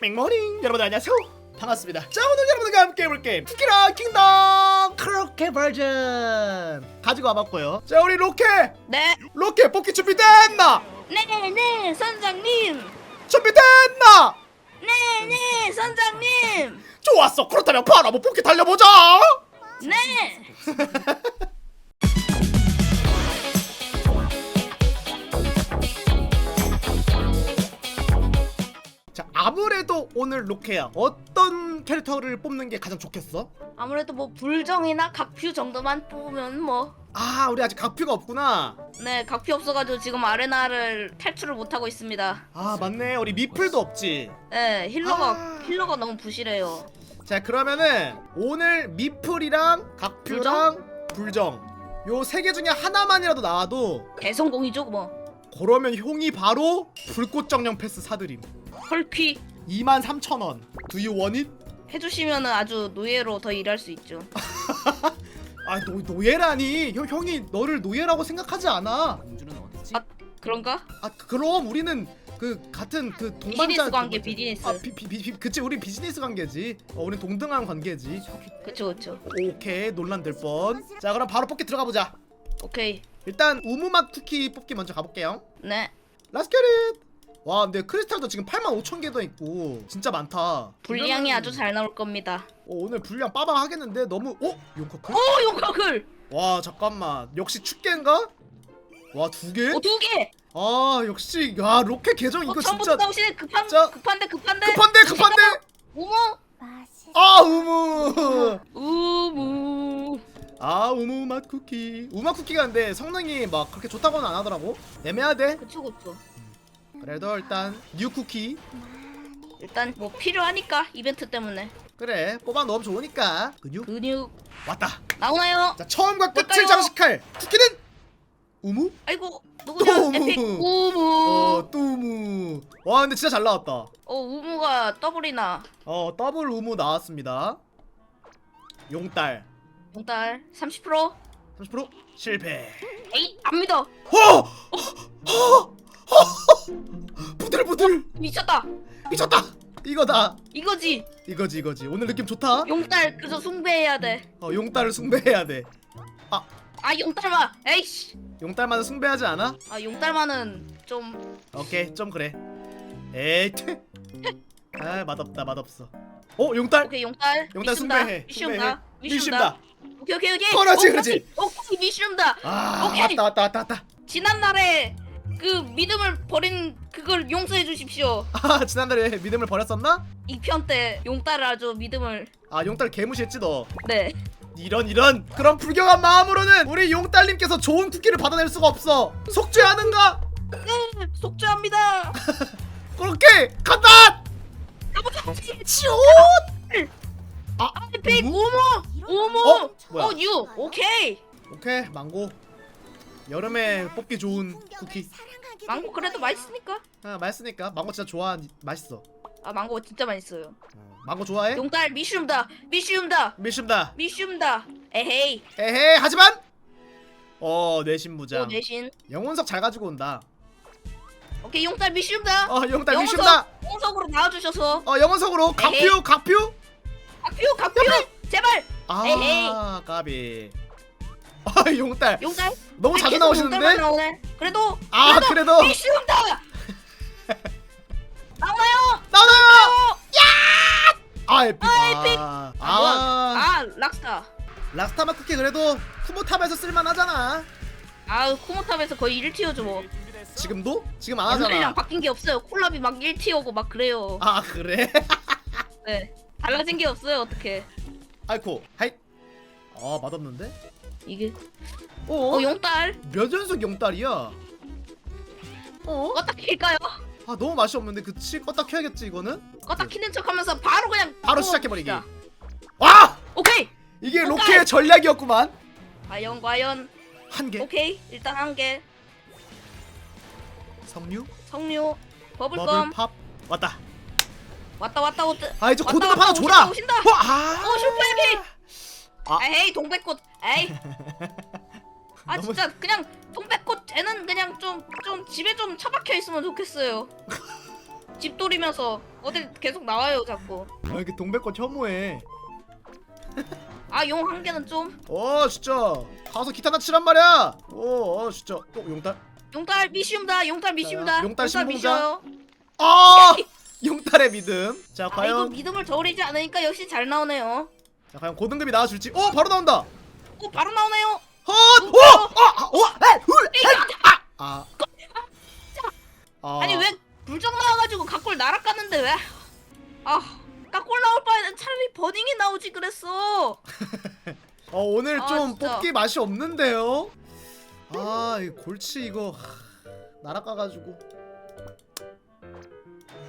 맹모닝 여러분 안녕하세요. 반갑습니다. 자 오늘 여러분들과 함께 해볼 게임. 쿠키랑 킹덤. 크로켓 버전. 가지고 와봤고요. 자 우리 로켓 네, 로켓 뽑기 준비됐나? 네, 네, 선장님. 준비됐나? 네, 네, 선장님. 좋았어. 그렇다면 바로 한번 뽑기 달려보자. 네. 자 아무래도 오늘 로켓야 어떤 캐릭터를 뽑는 게 가장 좋겠어? 아무래도 뭐 불정이나 각퓨 정도만 뽑으면 뭐. 아 우리 아직 각표가 없구나 네, 각퓨 없어가지고 지금 아레나를 탈출을 못 하고 있습니다. 아 맞네 우리 미플도 없지 네, 힐러가 아. 힐러가 너무 부실해요. 자 그러면은 오늘 미플이랑 각표랑 불정 요 세 개 중에 하나만이라도 나와도 대성공이죠, 뭐. 그러면 형이 바로 불꽃 정령 패스 사드림 헐퀴 23,000원 Do you want it? 해주시면은 아주 노예로 더 일할 수 있죠. 아 노, 노예라니 형, 형이 너를 노예라고 생각하지 않아 공주는 어딨지? 아, 그런가? 아 그럼 우리는 그 같은 그 동반자 비즈니스 관계, 그거지. 비즈니스. 아 비, 비, 비, 비, 그치 우리 비즈니스 관계지 어, 우린 동등한 관계지 그쵸, 그쵸. 오케이 논란 될 뻔 자 그럼 바로 뽑기 들어가 보자 오케이. 일단 우무맛 쿠키 뽑기 먼저 가볼게요 네. Let's get it 와 근데 크리스탈도 지금 85,000개도 있고 진짜 많다 분량이 이러면- 아주 잘 나올 겁니다. 어, 오늘 분량 빠방 하겠는데 너무 어? 용커클? 오, 용커클! 와 잠깐만 역시 축계인가? 와 두 개? 오, 두 개! 아 역시 야 로켓 계정 이거 어, 처음부터 진짜 나오시네 급한 진짜 급한데 급한데 급한데 급한데 우무 아 우무 우무 아 우무 맛 쿠키 맛 쿠키가 근데 성능이 막 그렇게 좋다고는 안 하더라고 애매하대 그쵸 그쵸 그래도 일단 뉴 쿠키. 일단 뭐 필요하니까 이벤트 때문에. 그래 뽑아 넣으면 좋으니까. 근육 근육 왔다. 나오나요? 자 처음과 끝을 뭘까요? 장식할 쿠키는 우무? 아이고 또 누구냐? 우무. 에픽 우무. 어 뚜무. 와 근데 진짜 잘 나왔다. 어 우무가 더블이나. 어 더블 우무 나왔습니다. 용딸 용딸 30% 30% 실패. 에이 안 믿어. 허! 허! 허! 부들부들. 미쳤다. 미쳤다. 이거다. 이거지. 이거지 이거지. 오늘 느낌 좋다. 용딸 그저 숭배해야 돼아 어, 용딸을 숭배해야 돼. 용딸마 에이씨. 용딸만은 숭배하지 않아? 아 용딸만은 좀 오케이 좀 그래. 에이 트. 아 맛없다 맛없어. 어 용딸 오케이 용딸 용딸 숭배해. 미쉬움다 미쉬다. 미쉬움다. 오케이 오케이 오케이. 그렇지, 오케이, 그렇지. 오케이 미쉬움다. 아 오케이. 왔다 왔다 왔다 왔다. 지난 날에 그 믿음을 버린 그걸 용서해 주십시오. 아 지난달에 믿음을 버렸었나? 이편때 용딸을 아주 믿음을 아 용딸 개무시했지 너 네. 이런 이런 그런 불경한 마음으로는 우리 용딸님께서 좋은 쿠키를 받아낼 수가 없어 속죄하는가? 네, 속죄합니다. 그렇게 간다! 가보자. 치옷! 아백 우무? 우무 우무 어? 뭐야? 어, 유 오케이. 오케이 망고 여름에 뽑기 좋은 쿠키. 망고 그래도 맛있으니까. 아 맛있으니까. 망고 진짜 좋아 맛있어. 아 망고 진짜 맛있어요. 어, 망고 좋아해? 용딸 미쉬움다. 미쉬움다. 미심다. 미쉬움다. 에헤이. 에헤 하지만! 어 내신무장. 오 대신. 영혼석 잘 가지고 온다. 오케이 용딸 미쉬움다. 어 영혼석 미심다. 홍석으로 나와주셔서. 어 영혼석으로. 에헤이. 가퓨 가퓨 가퓨 가퓨 제발! 아 에헤이. 까비 아 용딸 용딸. 너무 아, 자주 계속 나오시는데 나오네. 그래도 아 그래도 미쉬움다. 나오나요? 나와요 아 에픽 아, 에픽. 아, 아, 뭐, 아아 락스타. 라스타마 쿠키 그래도 쿠모탑에서 쓸만하잖아 아 코모탑에서 거의 1티어죠 뭐. 지금도? 지금 안 옛날이랑 하잖아 바뀐 게 없어요. 콜라비 막 1티어고 막 그래요. 아 그래? 네. 달라진 게 없어요 어떻게. 아이코 하이 아 맛없는데? 이게 어? 어 용딸 몇 연속 영딸이야? 어? 껐다 킬까요? 아 너무 맛이 없는데 그치? 껐다 켜야겠지 이거는? 껐다 키는 척하면서 바로 그냥 바로 또 시작해버리기 봅시다. 와! 오케이. 이게! 로켓의 전략이었구만 과연 과연 한 개 오케이 일단 한 개. 석류 석류 버블껌 버블팝 왔다 왔다 왔다 왔다. 아 이제 왔다, 고등어 왔다, 하나 오신다, 줘라 오신다. 와, 아. 어 슈퍼 에픽. 아. 에이 동백꽃. 에이. 아 너무- 진짜 그냥 동백꽃 쟤는 그냥 좀 좀 집에 좀 처박혀 있으면 좋겠어요. 집 돌이면서 어딜 계속 나와요 자꾸. 아, 이렇게 동백꽃 혐오해 아 용 한 개는 좀. 어 진짜 가서 기타나 치란 말이야 오 어, 진짜 어 용달 용딸 미쉬입니다. 용딸 미쉬입니다. 용딸 신봉자. 아 용달의 믿음 자 아 이거 과연 믿음을 저버리지 않으니까 역시 잘 나오네요. 자 과연 고등급이 나와줄지 어 바로 나온다 오 바로 나오네요. 헛 오 어어아 아, 아니 왜 불정 나와가지고 각골 날아갔는데 왜? 아 각골 나올 바에는 차라리 버닝이 나오지 그랬어. 어 오늘 아, 좀 진짜. 뽑기 맛이 없는데요 아 이 골치 이거 하, 날아가 가지고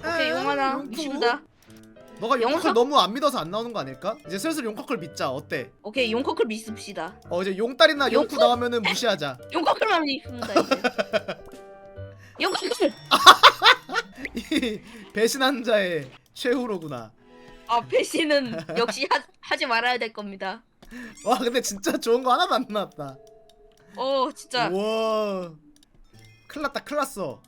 오케이 에이, 용 하나 용쿠? 미쉬입니다. 너가 용커클? 너무 안 믿어서 안 나오는 거 아닐까? 이제 슬슬 용커클 믿자 어때? 오케이 용커클 믿습시다. 어 이제 용딸이나 용쿠 용쿠? 나오면은 무시하자 용커클만 믿습니다 이제. 용커클. 이 배신한 자의 최후로구나 아 배신은 역시 하, 하지 말아야 될 겁니다. 와 근데 진짜 좋은 거 하나도 안 나왔다 어 진짜. 우와 큰일 났다 큰일 났어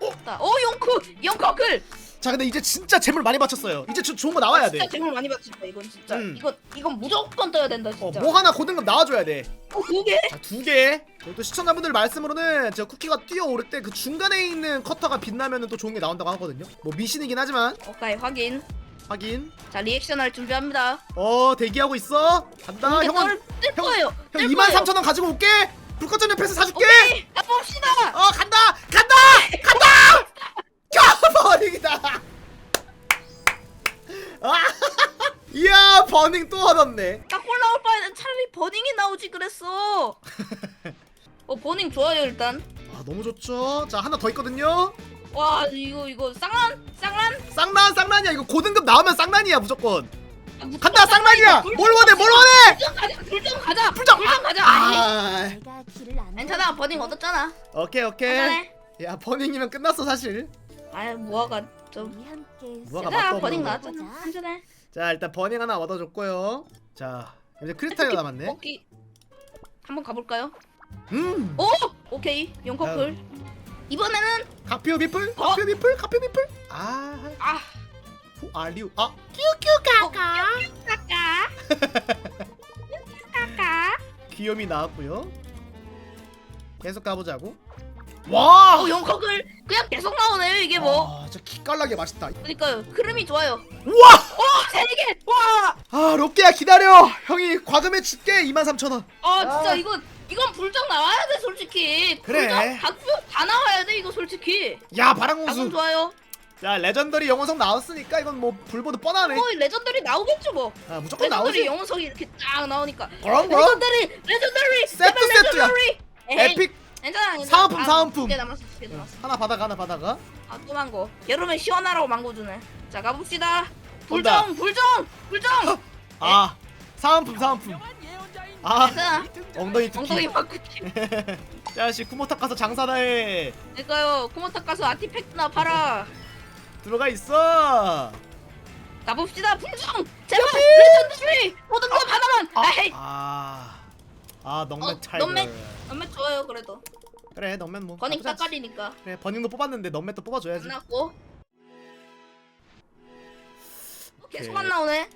어 용쿠 용커클. 자 근데 이제 진짜 재물 많이 받쳤어요 이제 저 좋은 거 나와야 진짜 재물 많이 받쳤다 이건 진짜. 음. 이거 이건 무조건 떠야 된다 진짜. 돼어뭐 하나 고등급 나와줘야 돼 어, 두 개? 자, 두 개. 그리고 또 시청자분들 말씀으로는 저 쿠키가 뛰어오를 때 그 중간에 있는 커터가 빛나면은 또 좋은 게 나온다고 하거든요. 뭐 미신이긴 하지만 오케이 확인. 확인. 자 리액션 할 준비합니다. 어 대기하고 있어. 간다. 이게 형은 뭘뜰 거예요. 형 뜰 2만 거예요. 3천 원 가지고 올게. 불꽃전 옆에서 사줄게. 오케이 가 봅시다. 어 간다. 간다. 간다. 버닝 또 얻었네. 딱골 나올 바에는 차라리 버닝이 나오지 그랬어. 어 버닝 좋아요 일단. 아 너무 좋죠. 자 하나 더 있거든요. 와 이거 이거 쌍란 쌍란 쌍난 쌍난이야 이거 고등급 나오면 쌍난이야 무조건. 아, 무조건 간다 쌍난이야. 불- 뭘 원해 뭘 원해. 불정 가자 불정 가자 불정! 불정 가자. 아, 내가 길을 안 괜찮아 버닝 얻었잖아. 오케이 오케이. 괜찮아. 야 버닝이면 끝났어 사실. 아 무화가 좀. 우리 함께 무화가 맛도 버닝 거. 나왔잖아. 괜찮아. 자 일단 버닝 하나 얻어줬고요. 자 이제 크리스탈이 남았네. 오케이. 한번 가볼까요? 음. 오 오케이 용커클. 이번에는 카피오 비플? 어? 카피오 비플? 카피오 비플? 아, 아 후 알리우. 아, 까까 까까 까까. 귀염이 나왔고요. 계속 가보자고. 와. 어 용커클 그냥 계속 나오네요 이게 뭐. 아, 진짜 기깔나게 맛있다. 그러니까요 흐름이 좋아요. 우와! 세 개. 와. 아, 롯게야 기다려. 형이 과금에 줄게 23,000원. 아 진짜 아. 이거 이건 불정 나와야 돼 솔직히. 그래. 불정 각표 다 나와야 돼 이거 솔직히. 야, 바람공수. 좋아요. 야, 레전더리 영원석 나왔으니까 이건 뭐 불보도 뻔하네. 뭐 레전더리 나오겠죠 뭐. 아, 무조건 레전더리 나오지. 영웅석이 이렇게 딱 나오니까. 그럼 그럼. 레전더리 레전더리 세트 제발 세트야. 레전더리. 에이, 에픽 괜찮아 괜찮아. 사은품, 아, 사은품. 두개 남았어 두개 남았어. 하나 받아가 하나 받아가. 아또 망고. 여름에 시원하라고 망고 주네. 자 가봅시다. 온다. 불정 불정 불정. 아, 사은품 사은품. 아, 괜찮아. 엉덩이 엉덩이 특히. 바꾸기. 자식 쿠모타 가서 장사다 해. 그러니까요. 코모타 가서 아티팩트나 팔아. 들어가 있어. 가봅시다 불정. 제발 레전더리 모든 거 하나만. 에이. 아, 아 넉맨 어, 타이거. 넉맨. 엄마 좋아요 그래도. 그래 넉맨 뭐. 버닝 나쁘지 않지. 따까리니까. 그래 버닝도 뽑았는데 넉맨도 뽑아줘야지. 끝났고. 계속 오케이. 안 나오네.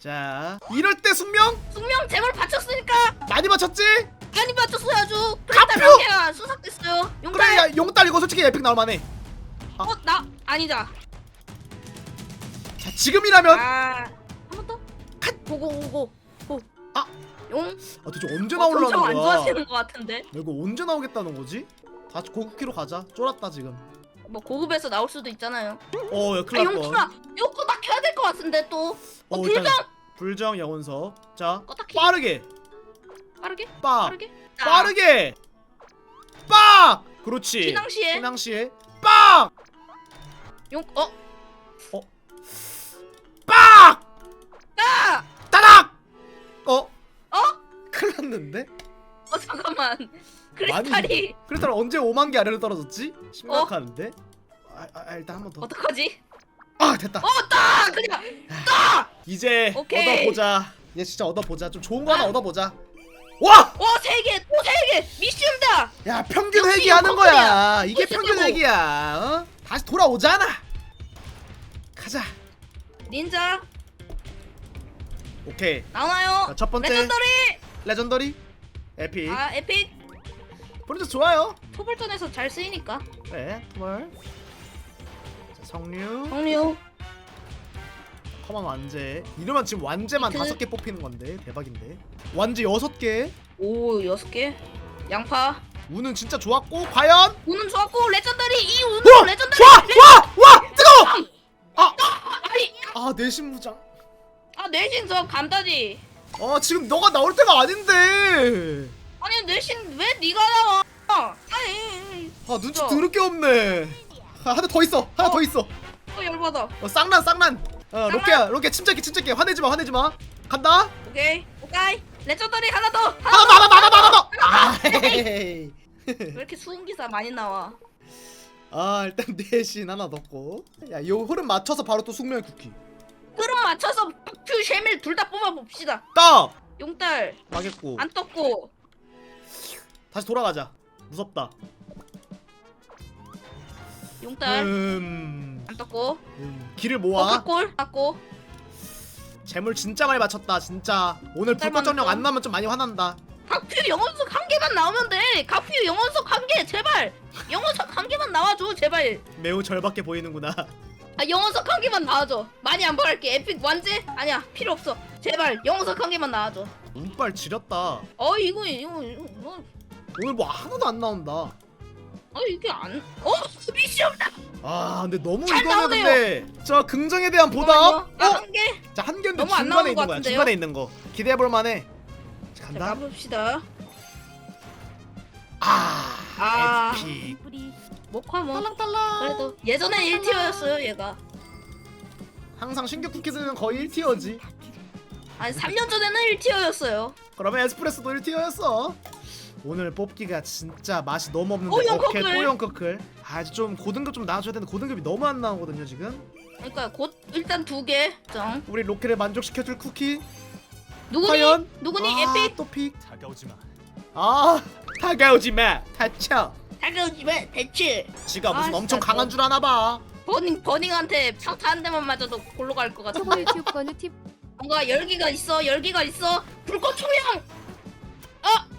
자, 이럴 때 숙명 숙명 재물 바쳤으니까 많이 맞췄지? 많이! 한 개가 수삭됐어요. 용달. 그래 야 용딸 이거 솔직히 에픽 나올만해. 아. 어, 나 아니다. 자 지금이라면 아, 한 번 더. 컷. 고고 고고. 고. 아. 용. 아 도대체 언제 어, 나오려는 안 거야? 좋아지는 것 같은데. 이거 언제 나오겠다는 거지? 다시 고급키로 가자. 쫄았다 지금. 뭐 고급에서 나올 수도 있잖아요. 어, 야, 아, 큰일 날 뻔. 용키가 요거 나 켜야 될 것 같은데 또. 어, 어, 불정. 불정 영혼석. 자, 키. 빠르게. 빠르게. 빡. 빠르게. 자, 빠르게. 빡. 그렇지. 신앙시에. 신앙시에. 빡. 용. 어. 빡. 큰일 났는데? 어 잠깐만. 크리스탈이 크리스탈 언제 5만 개 아래로 떨어졌지? 심각한데? 아, 아, 아, 일단 한 번 더. 어떡하지? 아, 됐다. 어, 따! 그냥 이제 오케이. 얻어보자. 얘 진짜 얻어보자. 좀 좋은 거 하나 얻어보자. 와! 어, 세 개, 또세 개. 미션다. 야 평균 역시 이거 커플이야. 거야. 이게 그치, 평균. 회귀야. 어? 다시 돌아오잖아. 가자 닌자 오케이 나와요. 자, 첫 번째. 레전더리. 레전더리 에픽 아 에픽. 브론즈 좋아요 토벌전에서 잘 쓰이니까. 네 토벌 자, 성류 정류. 커먼 완제 이러면 지금 완제만 그- 다섯 개 뽑히는 건데 대박인데 완제 여섯 개 오 여섯 개. 양파. 운은 진짜 좋았고 과연 우는 좋았고 레전더리 이 우는 와! 레전더리. 와! 와! 와! 뜨거워! 아! 아니 아 내신 무장 아 내신 저 감다지. 아 지금 너가 나올 때가 아닌데. 아니 내신 왜 네가 나와? 아니 아 눈치 저. 더럽게 없네. 아, 하나 더 있어. 하나 어. 더 있어. 또 열받아. 어, 쌍난 쌍난 어 로케야 로케 침착해 침착해. 화내지 마 화내지 마. 간다. 오케이 오케이. 레전더리 하나 더. 하나 더. 더. 아, 헤헤헤. 왜 이렇게 수은 기사 많이 나와? 아 일단 내신 하나 넣고. 야이 흐름 맞춰서 바로 또 숙명 쿠키 흐름 맞춰서 퓨 쉐밀 둘 다 뽑아 봅시다. 딱! 용딸 망했고. 안 떴고. 다시 돌아가자. 무섭다. 용딸 음, 안 떴고. 음. 길을 어 모아. 깎골 깎고. 재물 진짜 많이 맞췄다 진짜. 오늘 짤 불꽃 많았어. 안 나면 좀 많이 화난다. 각퓨 영혼석 한 개만 나오면 돼. 각퓨 영혼석 한 개 제발. 영혼석 한 개만 나와줘 제발. 매우 절박해 보이는구나 아 영혼석 한 개만 나와줘. 많이 안 바랄게. 에픽 완제? 아니야 필요 없어. 제발 영혼석 한 개만 나와줘. 운빨 지렸다 어 이거 이거 이거 뭐, 오늘 뭐 하나도 안 나온다 아 이게 안. 어 미션다. 아 근데 너무 잘 이거는 나오네요. 근데 저 긍정에 대한 보답 어? 야한 개. 자한 개인데 너무 안 중간에 나오는 있는 것 거야 같은데요? 중간에 있는 거 기대해볼 만해 자, 자 간다 가봅시다. 아 아. 에픽 목화 뭐. 딸랑딸랑 그래도 예전엔 1티어였어요 얘가. 항상 신규 쿠키들은 거의 1티어지 아니 3년 전에는 1티어였어요. 그러면 에스프레소도 1티어였어 오늘 뽑기가 진짜 맛이 너무 없는데 뽀용 오케이 커클. 뽀용 커클 아주 좀 고등급 좀 나와줘야 되는데 고등급이 너무 안 나오거든요 지금 그러니까 곧 일단 두 개. 정. 우리 로켓을 만족시켜줄 쿠키 누구니? 과연? 누구니? 아, 에픽? 또 픽. 다가오지 마. 아, 다가오지 마. 다쳐. 다가오지 마. 대체. 지가 아, 무슨 진짜 엄청 너- 강한 줄 아나 봐. 버닝 버닝한테 평타 한 대만 맞아도 골로 갈 것 같은데. 초보 유튜브 번호 팁 뭔가 열기가 있어. 열기가 있어. 불꽃 초양.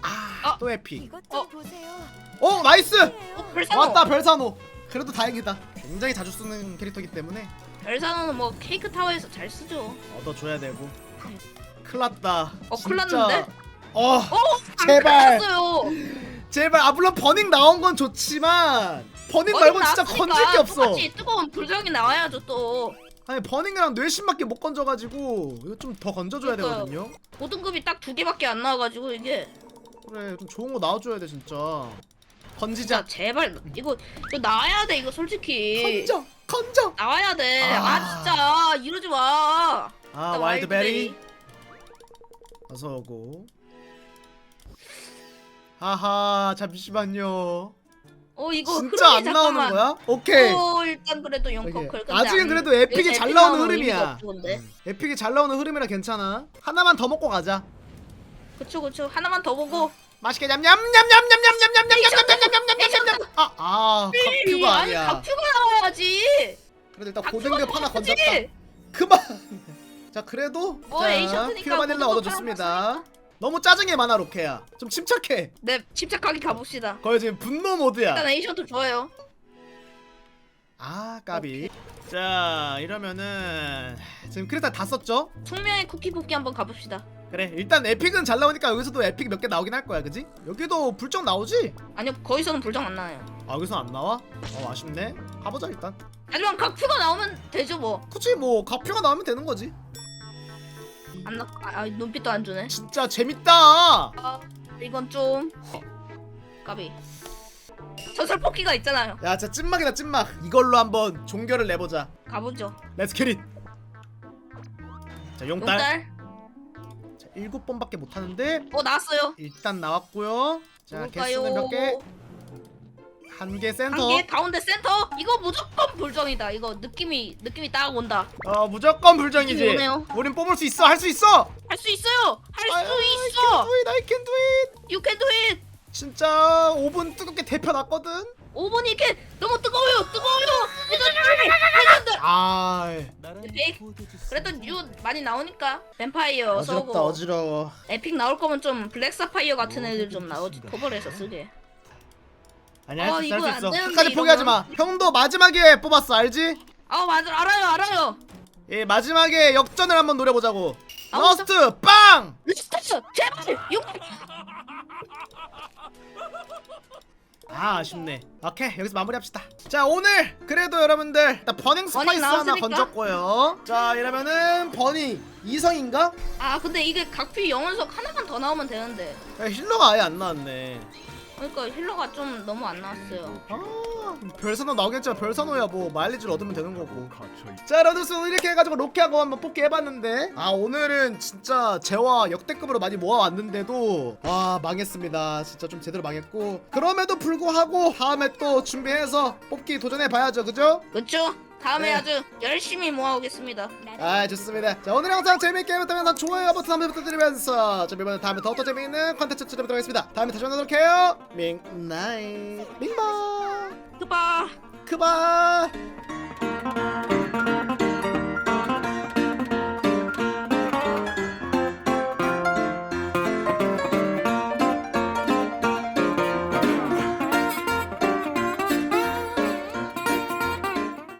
아, 어. 또 에픽. 이것 어. 보세요. 어, 나이스. 어, 별산호. 왔다 별산호. 그래도 다행이다. 굉장히 자주 쓰는 캐릭터이기 때문에 별산호는 뭐 케이크 타워에서 잘 쓰죠. 얻어줘야 되고. 큰났다. 어, 큰일 났는데? 어, 어, 제발. 요 제발. 아 물론 버닝 나온 건 좋지만 버닝 말고 진짜 건질 게 없어. 똑같이 뜨거운 불정이 나와야죠 또. 아니 버닝이랑 뇌신밖에 못 건져가지고 이거 좀 더 건져줘야 그러니까요. 되거든요. 고등급이 딱 두 개밖에 안 나와가지고 이게 그래 좀 좋은 거 나와줘야 돼 진짜. 진짜 건지자. 제발 이거 이거 나와야 돼 이거 솔직히 건져 건져. 나와야 돼. 아, 아. 진짜 이러지 마. 아나 와일드베리 어서 오고. 하하 잠시만요. 어 이거 진짜 안 흐름이 나오는 잠깐만. 거야? 오케이. 어 일단 그래도. 영커클. 아직은 그래도 에픽이 잘 나오는 흐름이야. 근데 음, 에픽이 잘 나오는 흐름이라 괜찮아. 하나만 더 먹고 가자. 그쵸 그쵸 하나만 더 보고. 맛있게 냠냠냠냠냠냠냠냠냠냠냠냠냠냠냠. 아, 아, 커피가 아니 아니야. 각퓨가 나와야지. 그래도 일단 각퓨가 고등급 하나. 건졌다. 그만. 자, 그래도 뭐 자, 에이셔트니까 퓨어 바닐라 고등급 얻어줬습니다. 너무 짜증이 많아 로케야. 좀 침착해. 네 침착하게 가봅시다. 거의 지금 분노 모드야. 일단 에이셔트 줘요. 아 까비 자 이러면은 지금 크리스탈 다 썼죠? 숙명의 쿠키 뽑기 한번 가봅시다. 그래 일단 에픽은 잘 나오니까 여기서도 에픽 몇 개 나오긴 할 거야 그지? 여기도 불정 나오지? 아니요 거기서는 불정 안 나요. 아 여기서 안 나와? 어 아쉽네 가보자 일단 하지만 각퓨가 나오면 되죠 뭐. 그치 뭐 가표가 나오면 되는 거지 안 나. 아, 아 눈빛도 안 주네. 진짜 재밌다 아 이건 좀 까비. 전설 뽑기가 있잖아요. 야 진짜 찐막이다 찐막 이걸로 한번 종결을 내보자 가보죠. 렛츠 캐릿 자 용딸 용딸. 자 일곱 번밖에 못 하는데 어 나왔어요. 일단 나왔고요 자 뭘까요? 개수는 몇 개? 한 개 센터 한 개 가운데 센터. 이거 무조건 불정이다. 이거 느낌이 느낌이 딱 온다. 어 무조건 불정이지. 오네요. 우린 뽑을 수 있어, 할 수 있어. 할 수 있어요. 할 수 I 있어. can do it, I can do it. You can do it. 진짜 5분 뜨겁게 대표 났거든. 5번이 이렇게 너무 뜨거워요 뜨거워요 레전드 아 백. 그래도 뉴 많이 나오니까 뱀파이어 어지럽다 써고 어지러워 에픽 나올 거면 좀 블랙 사파이어 같은 애들 좀 나오지 도벌해서 쓰게 아니야 어, 할수 있어 이거 할수 안 있어. 되는데, 끝까지 포기하지 마. 형도 마지막에 뽑았어 알지? 아 맞아. 알아요 알아요. 예 마지막에 역전을 한번 노려보자고. 아, 러스트 빵! 리스타스 제발! 육 아 아쉽네. 오케이 여기서 마무리합시다. 자 오늘 그래도 여러분들 일단 버닝 스파이스 하나 나왔으니까. 건졌고요. 자 이러면은 버닝 이성인가? 아 근데 이게 각피 영혼석 하나만 더 나오면 되는데. 야, 힐러가 아예 안 나왔네 그러니까 힐러가 좀 너무 안 나왔어요. 아 별선호 나오겠지만 별선호야 뭐 마일리지를 얻으면 되는 거고. 자 여러분들 오늘 이렇게 해가지고 로키하고 한번 뽑기 해봤는데. 아 오늘은 진짜 재화 역대급으로 많이 모아왔는데도. 와 망했습니다. 진짜 좀 제대로 망했고. 그럼에도 불구하고 다음에 또 준비해서 뽑기 도전해봐야죠. 그죠? 그쵸? 다음에 네. 아주 열심히 모아오겠습니다. 아 좋습니다. 자 오늘 영상 재밌게 보셨다면 좋아요 버튼 한번 부탁드리면서 자 이번에 다음에 더더 재미있는 컨텐츠 찾아뵙도록 하겠습니다. 다음에 다시 만나도록 해요. 밍나잇 밍바 그봐 크바